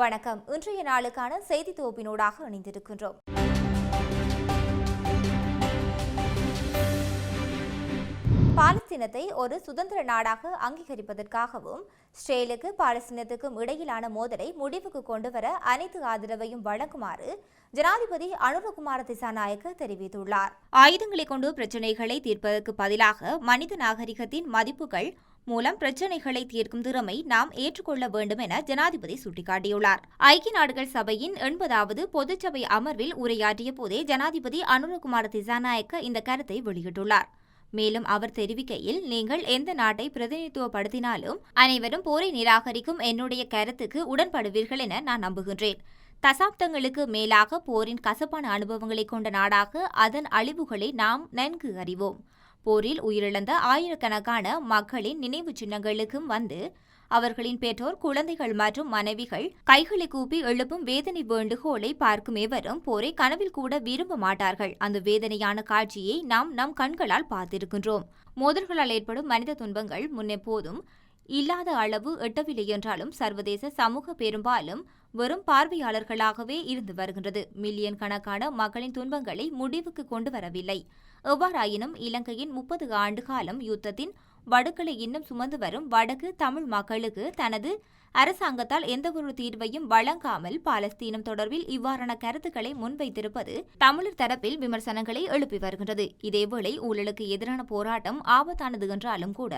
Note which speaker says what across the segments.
Speaker 1: வணக்கம். இன்றைய நாளுக்கான செய்தி தொகுப்பினூடாக இணைந்திருக்கின்றோம். பாலஸ்தீனத்தை ஒரு சுதந்திர நாடாக அங்கீகரிப்பதற்காகவும் ஸ்ரேலுக்கு பாலஸ்தீனத்துக்கும் இடையிலான மோதலை முடிவுக்கு கொண்டுவர அனைத்து ஆதரவையும் வழங்குமாறு ஜனாதிபதி அனுரகுமார திசாநாயக்க தெரிவித்துள்ளார். ஆயுதங்களை கொண்டு பிரச்சினைகளை தீர்ப்பதற்கு பதிலாக மனித நாகரிகத்தின் மதிப்புகள் மூலம் பிரச்சினைகளை தீர்க்கும் திறமை நாம் ஏற்றுக்கொள்ள வேண்டும் என ஜனாதிபதி சுட்டிக்காட்டியுள்ளார். ஐக்கிய நாடுகள் சபையின் எண்பதாவது பொதுச்சபை அமர்வில் உரையாற்றிய போதே ஜனாதிபதி அனுரகுமார் திசாநாயக்க இந்த கருத்தை வெளியிட்டுள்ளார். மேலும் அவர் தெரிவிக்கையில் நீங்கள் எந்த நாட்டை பிரதிநிதித்துவப்படுத்தினாலும் அனைவரும் போரை நிராகரிக்கும் என்னுடைய கருத்துக்கு உடன்படுவீர்கள் என நான் நம்புகின்றேன். தசாப்தங்களுக்கு மேலாக போரின் கசப்பான அனுபவங்களை கொண்ட நாடாக அதன் அழிவுகளை நாம் நன்கு அறிவோம். போரில் உயிரிழந்த ஆயிரக்கணக்கான மக்களின் நினைவு சின்னங்களுக்கும் வந்து அவர்களின் பெற்றோர் குழந்தைகள் மற்றும் மனைவிகள் கைகளை கூப்பி எழுப்பும் வேதனை வேண்டுகோளை பார்க்கும் எவரும் போரை கனவில் கூட விரும்ப மாட்டார்கள். அந்த வேதனையான காட்சியை நாம் நம் கண்களால் பார்த்திருக்கின்றோம். மோதல்களால் ஏற்படும் மனித துன்பங்கள் முன்னெப்போதும் இல்லாத அளவு எட்டவில்லை என்றாலும் சர்வதேச சமூக பெரும்பாலும் வெறும் பார்வையாளர்களாகவே இருந்து வருகின்றது. மில்லியன் கணக்கான மக்களின் துன்பங்களை முடிவுக்கு கொண்டு வரவில்லை. எவ்வாறாயினும் இலங்கையின் முப்பது ஆண்டு காலம் யுத்தத்தின் வடுக்களை இன்னும் சுமந்து வரும் வடக்கு தமிழ் மக்களுக்கு தனது அரசாங்கத்தால் எந்தவொரு தீர்வையும் வழங்காமல் பாலஸ்தீனம் தொடர்பில் இவ்வாறான கருத்துக்களை முன்வைத்திருப்பது தமிழர் தரப்பில் விமர்சனங்களை எழுப்பி வருகின்றது. இதேவேளை ஊழலுக்கு எதிரான போராட்டம் ஆபத்தானது என்றாலும் கூட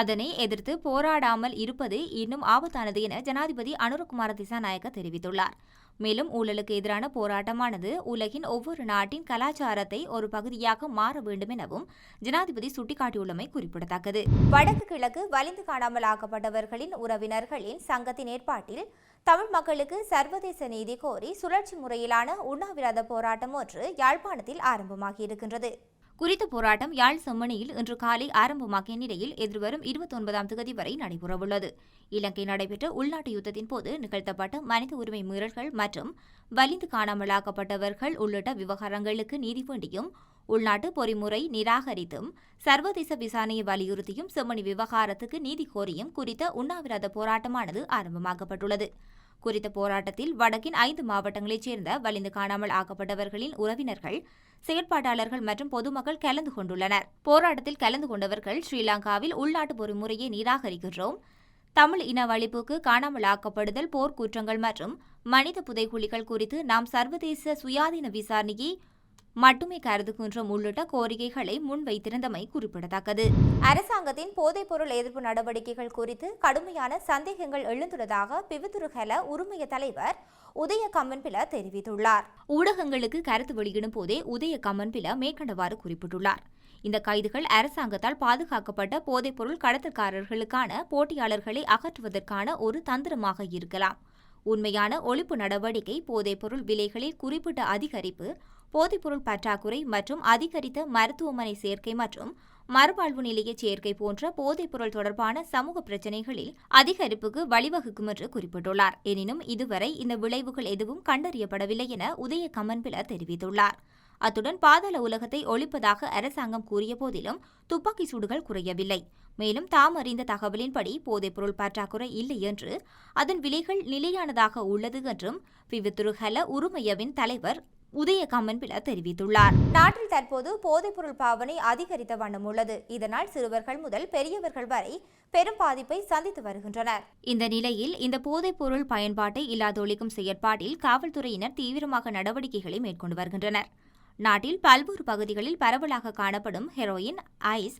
Speaker 1: அதனை எதிர்த்து போராடாமல் இருப்பது இன்னும் ஆபத்தானது என ஜனாதிபதி அனுரகுமார திசாநாயக்க தெரிவித்துள்ளார். மேலும் ஊழலுக்கு எதிரான போராட்டமானது உலகின் ஒவ்வொரு நாட்டின் கலாச்சாரத்தை ஒரு பகுதியாக மாற வேண்டும் எனவும் ஜனாதிபதி சுட்டிக்காட்டியுள்ளமை குறிப்பிடத்தக்கது. வடக்கு கிழக்கு வலிந்து காணாமல் ஆக்கப்பட்டவர்களின் உறவினர்களின் சங்கத்தின் ஏற்பாட்டில் தமிழ் மக்களுக்கு சர்வதேச நீதி கோரி சுழற்சி முறையிலான உண்ணாவிரத போராட்டம் ஒன்று யாழ்ப்பாணத்தில் ஆரம்பமாகியிருக்கின்றது. குறித்த போராட்டம் யாழ் செம்மணியில் இன்று காலை ஆரம்பமாகிய நிலையில் எதிர்வரும் இருபத்தி ஒன்பதாம் தேதி வரை நடைபெறவுள்ளது. இலங்கை நடைபெற்ற உள்நாட்டு யுத்தத்தின் போது நிகழ்த்தப்பட்ட மனித உரிமை மீறல்கள் மற்றும் வலிந்து காணாமலாக்கப்பட்டவர்கள் உள்ளிட்ட விவகாரங்களுக்கு நீதி வேண்டியும் உள்நாட்டு பொறிமுறை நிராகரித்தும் சர்வதேச விசாரணையை வலியுறுத்தியும் செம்மணி விவகாரத்துக்கு நீதி கோரியும் குறித்த உண்ணாவிரத போராட்டமானது ஆரம்பமாக்கப்பட்டுள்ளது. குறித்த போராட்டத்தில் வடக்கின் ஐந்து மாவட்டங்களைச் சேர்ந்த வலிந்து காணாமல் ஆக்கப்பட்டவர்களின் உறவினர்கள் செயற்பாட்டாளர்கள் மற்றும் பொதுமக்கள் கலந்து கொண்டுள்ளனர். போராட்டத்தில் கலந்து கொண்டவர்கள் ஸ்ரீலங்காவில் உள்நாட்டு பொறிமுறையை நிராகரிக்கின்றோம். தமிழ் இனவழிப்புக்கு காணாமல் ஆக்கப்படுதல் போர்க்குற்றங்கள் மற்றும் மனித புதைகுழிகள் குறித்து நாம் சர்வதேச சுயாதீன விசாரணையை மட்டுமே கருதுகின்றோம் உள்ளிட்ட கோரிக்கைகளை முன்வைத்திருந்தமை குறிப்பிடத்தக்கது. அரசாங்கத்தின் போதைப்பொருள் எதிர்ப்பு நடவடிக்கைகள் குறித்து கடுமையான சந்தேகங்கள் எழுந்துள்ளதாக பிவித்துருகல உரிமைய தலைவர் உதய கம்மன்பில தெரிவித்துள்ளார். ஊடகங்களுக்கு கருத்து வெளியிடும் போதே உதய கம்மன்பில மேற்கண்டவாறு குறிப்பிட்டுள்ளார். இந்த கைதுகள் அரசாங்கத்தால் பாதுகாக்கப்பட்ட போதைப்பொருள் கடத்தல்காரர்களுக்கான போட்டியாளர்களை அகற்றுவதற்கான ஒரு தந்திரமாக இருக்கலாம். உண்மையான ஒழிப்பு நடவடிக்கை போதைப்பொருள் விலைகளில் குறிப்பிட்ட அதிகரிப்பு போதைப்பொருள் பற்றாக்குறை மற்றும் அதிகரித்த மருத்துவமனை சேர்க்கை மற்றும் மறுவாழ்வு நிலைய சேர்க்கை போன்ற போதைப்பொருள் தொடர்பான சமூக பிரச்சினைகளில் அதிகரிப்புக்கு வழிவகுக்கும் என்று குறிப்பிட்டுள்ளார். எனினும் இதுவரை இந்த விளைவுகள் எதுவும் கண்டறியப்படவில்லை என உதய கமன்பில தெரிவித்துள்ளார். அத்துடன் பாதாள உலகத்தை ஒழிப்பதாக அரசாங்கம் கூறிய போதிலும் துப்பாக்கி சூடுகள் குறையவில்லை. மேலும் தாம் அறிந்த தகவலின்படி போதைப்பொருள் பற்றாக்குறை இல்லை என்று அதன் விலைகள் நிலையானதாக உள்ளது என்றும் விவித்துருஹல உரிமையவின் தலைவர் உதய கம்மன்பில தெரிவித்துள்ளார். நாட்டில் தற்போது போதைப்பொருள் பாவனை அதிகரித்த வண்ணம் உள்ளது. இதனால் சிறுவர்கள் முதல் பெரியவர்கள் வரை பெரும் பாதிப்பை சந்தித்து வருகின்றனர். இந்த நிலையில் இந்த போதைப்பொருள் பயன்பாட்டை இல்லாதொழிக்கும் செயற்பாட்டில் காவல்துறையினர் தீவிரமாக நடவடிக்கைகளை மேற்கொண்டு வருகின்றனர். நாட்டில் பல்வேறு பகுதிகளில் பரவலாக காணப்படும் ஹெரோயின் ஐஸ்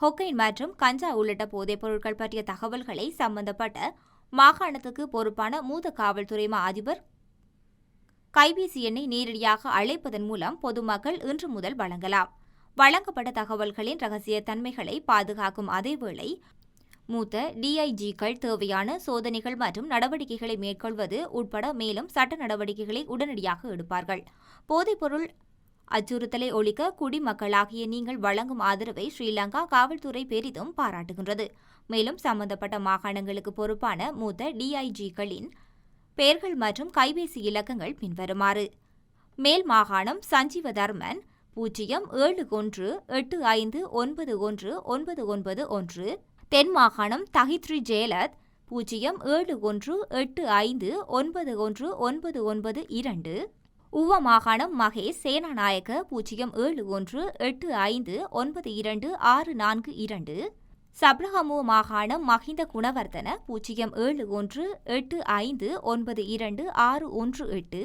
Speaker 1: ஹொக்கைன் மற்றும் கஞ்சா உள்ளிட்ட போதைப் பொருட்கள் பற்றிய தகவல்களை சம்பந்தப்பட்ட மாகாணத்துக்கு பொறுப்பான மூத்த காவல்துறை மா அதிபர் கைபேசி எண்ணை நேரடியாக அழைப்பதன் மூலம் பொதுமக்கள் இன்று முதல் வழங்கலாம். வழங்கப்பட்ட தகவல்களின் ரகசிய தன்மைகளை பாதுகாக்கும் அதேவேளை மூத்த டிஐஜிக்கள் தேவையான சோதனைகள் மற்றும் நடவடிக்கைகளை மேற்கொள்வது உட்பட மேலும் சட்ட நடவடிக்கைகளை உடனடியாக எடுப்பார்கள். போதைப்பொருள் அச்சுறுத்தலை ஒழிக்க குடிமக்களாகிய நீங்கள் வழங்கும் ஆதரவை ஸ்ரீலங்கா காவல்துறை பெரிதும் பாராட்டுகின்றது. மேலும் சம்பந்தப்பட்ட மாகாணங்களுக்கு பொறுப்பான மூத்த டிஐஜிக்களின் பெயர்கள் மற்றும் கைபேசி இலக்கங்கள் பின்வருமாறு. மேல் மாகாணம் சஞ்சீவ தர்மன் பூஜ்ஜியம் ஏழு ஒன்று எட்டு ஐந்து ஒன்பது ஒன்று ஒன்பது ஒன்பது ஒன்று. தென் மாகாணம் தஹித்ரி ஜெயலத் பூஜ்ஜியம் ஏழு ஒன்று எட்டு ஐந்து ஒன்பது ஒன்று ஒன்பது ஒன்பது இரண்டு. உவ மாகாணம் மகேஷ் சேனாநாயக்க பூஜ்ஜியம் ஏழு ஒன்று எட்டு ஐந்து ஒன்பது இரண்டு ஆறு நான்கு இரண்டு. சப்ரஹமு மாகாணம் மஹிந்த குணவர்தன பூஜ்ஜியம் ஏழு ஒன்று எட்டு ஐந்து ஒன்பது இரண்டு ஆறு ஒன்று எட்டு.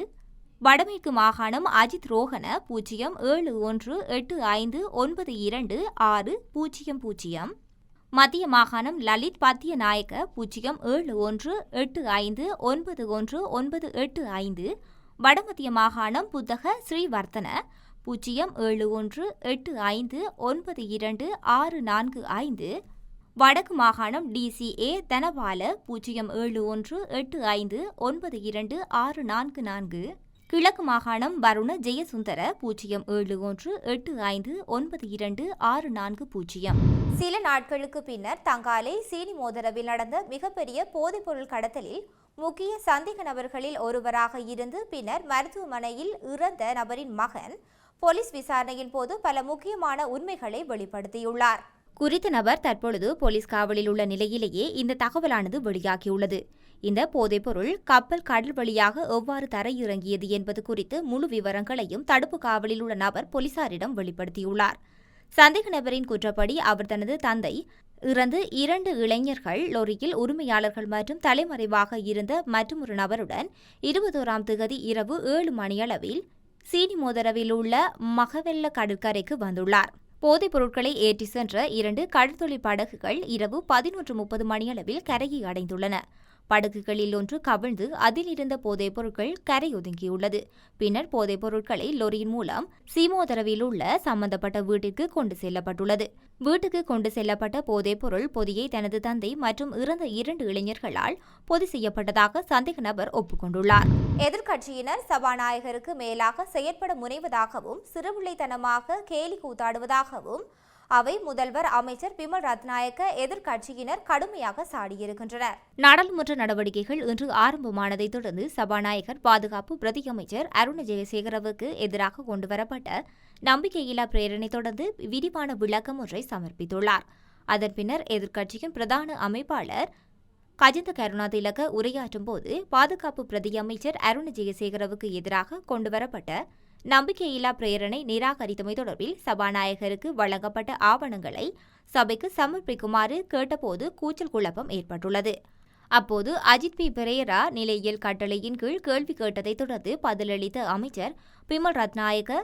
Speaker 1: வடமேற்கு மாகாணம் அஜித் ரோஹன பூஜ்ஜியம் ஏழு ஒன்று எட்டு ஐந்து ஒன்பது இரண்டு ஆறு பூஜ்ஜியம் பூஜ்ஜியம். மத்திய மாகாணம் லலித் பத்திய நாயக்க பூஜ்ஜியம் ஏழு ஒன்று எட்டு ஐந்து ஒன்பது ஒன்று ஒன்பது எட்டு ஐந்து. வடமத்திய மாகாணம் புத்தக ஸ்ரீவர்த்தன பூஜ்ஜியம் ஏழு ஒன்று எட்டு ஐந்து ஒன்பது இரண்டு ஆறு நான்கு ஐந்து. வடக்கு மாகாணம் டிசிஏ தனபால பூஜ்ஜியம் ஏழு ஒன்று எட்டு ஐந்து ஒன்பது இரண்டு ஆறு நான்கு நான்கு. கிழக்கு மாகாணம் வருண ஜெயசுந்தர பூஜ்ஜியம் ஏழு ஒன்று எட்டு ஐந்து ஒன்பது இரண்டு ஆறு நான்கு பூஜ்ஜியம். சில நாட்களுக்கு பின்னர் தங்காலை சீனி மோதரவில் நடந்த மிகப்பெரிய போதைப்பொருள் கடத்தலில் முக்கிய சந்தேக நபர்களில் ஒருவராக இருந்து பின்னர் மருத்துவமனையில் இறந்த நபரின் மகன் போலீஸ் விசாரணையின் போது பல முக்கியமான உண்மைகளை வெளிப்படுத்தியுள்ளார். குறித்த நபர் தற்பொழுது போலீஸ் காவலில் உள்ள நிலையிலேயே இந்த தகவலானது வெளியாகியுள்ளது. இந்த போதைப்பொருள் கப்பல் கடல் வழியாக எவ்வாறு தரையிறங்கியது என்பது குறித்து முழு விவரங்களையும் தடுப்பு காவலில் உள்ள நபர் போலீசாரிடம் வெளிப்படுத்தியுள்ளார். சந்தேக நபரின் குற்றப்படி அவர் தனது தந்தை இறந்து இரண்டு இளைஞர்கள் லொரியில் உரிமையாளர்கள் மற்றும் தலைமறைவாக இருந்த மற்றொரு நபருடன் இருபதோராம் திகதி இரவு ஏழு மணியளவில் சீனி மோதரவில் உள்ள மகவெல்ல கடற்கரைக்கு வந்துள்ளார். போதைப் பொருட்களை ஏற்றி சென்ற இரண்டு கடற்தொழில் படகுகள் இரவு பதினொன்று முப்பது மணியளவில் கரையை அடைந்துள்ளன. படகுகளில் ஒன்று கவிழ்ந்து அதில் இருந்த போதைப் பொருட்கள் கரையொதுங்கியுள்ளது. பின்னர் போதைப் பொருட்களை லொரியின் மூலம் சீமோதரவில் உள்ள சம்பந்தப்பட்ட வீட்டிற்கு கொண்டு செல்லப்பட்டுள்ளது. வீட்டுக்கு கொண்டு செல்லப்பட்ட போதைப் பொருள் பொதியை தனது தந்தை மற்றும் இறந்த இரண்டு இளைஞர்களால் பொதி செய்யப்பட்டதாக சந்தேக நபர் ஒப்புக்கொண்டுள்ளார். எதிர்க்கட்சியினர் சபாநாயகருக்கு மேலாக செயற்பட முனைவதாகவும் சிறுபிள்ளைத்தனமாக கேலி கூத்தாடுவதாகவும் அவை முதல்வர் அமைச்சர் பிமல் ரத்நாயக்க எதிர்க்கட்சியினர் கடுமையாக சாடியிருக்கின்றனர். நாடாளுமன்ற நடவடிக்கைகள் இன்று ஆரம்பமானதைத் தொடர்ந்து சபாநாயகர் பாதுகாப்பு பிரதி அமைச்சர் அருண ஜெயசேகரவுக்கு எதிராக கொண்டுவரப்பட்ட நம்பிக்கையில்லா பிரேரணை தொடர்ந்து விரிவான விளக்கம் ஒன்றை சமர்ப்பித்துள்ளார். அதன் பின்னர் எதிர்க்கட்சியின் பிரதான அமைப்பாளர் கஜிந்த கருணாதிலக உரையாற்றும் போது பாதுகாப்பு பிரதி அமைச்சர் அருண ஜெயசேகரவுக்கு எதிராக கொண்டுவரப்பட்ட நம்பிக்கையில்லா பிரேரணை நிராகரித்தமை தொடர்பில் சபாநாயகருக்கு வழங்கப்பட்ட ஆவணங்களை சபைக்கு சமர்ப்பிக்குமாறு கேட்டபோது கூச்சல் குழப்பம் ஏற்பட்டுள்ளது. அப்போது அஜித் பி. பெரேரா நிலையியல் கட்டளையின் கீழ் கேள்வி கேட்டதைத் தொடர்ந்து பதிலளித்த அமைச்சர் பிமல் ரத்நாயக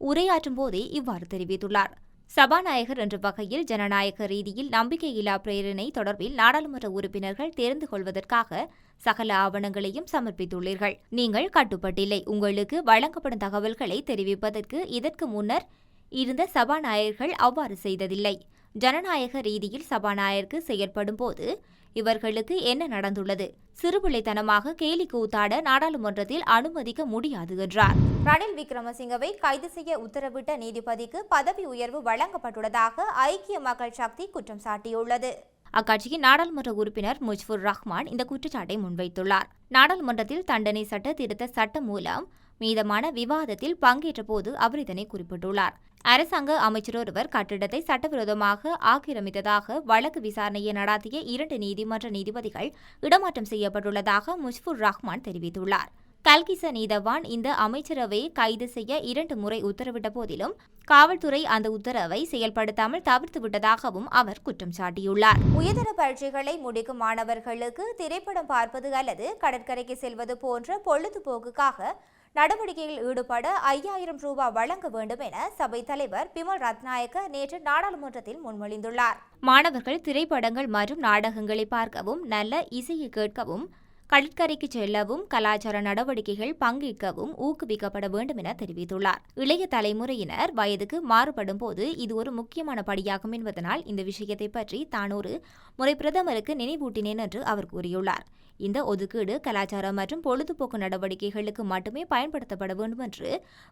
Speaker 1: உரையாற்றும் போதே இவ்வாறு தெரிவித்துள்ளார். சபாநாயகர் என்ற வகையில் ஜனநாயக ரீதியில் நம்பிக்கையில்லா பிரேரணை தொடர்பில் நாடாளுமன்ற உறுப்பினர்கள் தெரிந்து கொள்வதற்காக சகல ஆவணங்களையும் சமர்ப்பித்துள்ளீர்கள். நீங்கள் கட்டுப்பட்டில்லை. உங்களுக்கு வழங்கப்படும் தகவல்களை தெரிவிப்பதற்கு இதற்கு முன்னர் இருந்த சபாநாயகர்கள் அவ்வாறு செய்ததில்லை. ஜனநாயக ரீதியில் சபாநாயகருக்கு செயற்படும் போது இவர்களுக்கு என்ன நடந்துள்ளது? சிறுபிள்ளைத்தனமாக கேலி கூத்தாட நாடாளுமன்றத்தில் அனுமதிக்க முடியாது என்றார். ரணில் விக்ரமசிங்கவை கைது செய்ய உத்தரவிட்ட நீதிபதிக்கு பதவி உயர்வு வழங்கப்பட்டுள்ளதாக ஐக்கிய மக்கள் சக்தி குற்றம் சாட்டியுள்ளது. அக்கட்சியின் நாடாளுமன்ற உறுப்பினர் முஜ்புர் ரஹ்மான் இந்த குற்றச்சாட்டை முன்வைத்துள்ளார். நாடாளுமன்றத்தில் தண்டனை சட்ட திருத்த சட்டம் மூலம் மீதமான விவாதத்தில் பங்கேற்ற போது அவர் இதனை குறிப்பிட்டுள்ளார். அரசாங்க அமைச்சர் ஒருவர் கட்டிடத்தை சட்டவிரோதமாக ஆக்கிரமித்ததாக வழக்கு விசாரணையை நடாத்திய இரண்டு நீதிமன்ற நீதிபதிகள் இடமாற்றம் செய்யப்பட்டுள்ளதாக முஷ்புர் ரஹ்மான் தெரிவித்துள்ளார். கல்கிச நீதவான் இந்த அமைச்சரவையை கைது செய்ய இரண்டு முறை உத்தரவிட்ட போதிலும் காவல்துறை அந்த உத்தரவை செயல்படுத்தாமல் தவிர்த்து விட்டதாகவும் அவர் குற்றம் சாட்டியுள்ளார். உயர்தர பரீட்சைகளை முடிக்கும் மாணவர்களுக்கு திரைப்படம் பார்ப்பது அல்லது கடற்கரைக்கு செல்வது போன்ற பொழுதுபோக்குக்காக நடவடிக்கையில் ஈடுபட ஐயாயிரம் ரூபாய் வழங்க வேண்டும் என சபை தலைவர் பிமல் ரத்நாயக்க நேற்று நாடாளுமன்றத்தில் முன்மொழிந்துள்ளார். மாணவர்கள் திரைப்படங்கள் மற்றும் நாடகங்களை பார்க்கவும் நல்ல இசையை கேட்கவும் கடற்கரைக்கு செல்லவும் கலாச்சார நடவடிக்கைகள் பங்கேற்கவும் ஊக்குவிக்கப்பட வேண்டும் என தெரிவித்துள்ளார். இளைய தலைமுறையினர் வயதுக்கு மாறுபடும் போது இது ஒரு முக்கியமான படியாகும் என்பதனால் இந்த விஷயத்தை பற்றி தான் ஒரு முறை பிரதமருக்கு நினைவூட்டினேன் என்று அவர் கூறியுள்ளார். இந்த ஒதுக்கீடு கலாச்சாரம் மற்றும் பொழுதுபோக்கு நடவடிக்கைகளுக்கு மட்டுமே பயன்படுத்தப்பட வேண்டும் என்று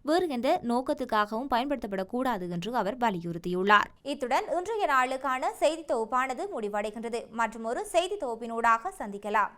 Speaker 1: வேறு எந்த நோக்கத்துக்காகவும் பயன்படுத்தப்படக்கூடாது என்று அவர் வலியுறுத்தியுள்ளார். இத்துடன் இன்றைய நாளுக்கான செய்தி தொகுப்பானது முடிவடைகின்றது. மற்றும் ஒரு செய்தி தொகுப்பினூடாக சந்திக்கலாம்.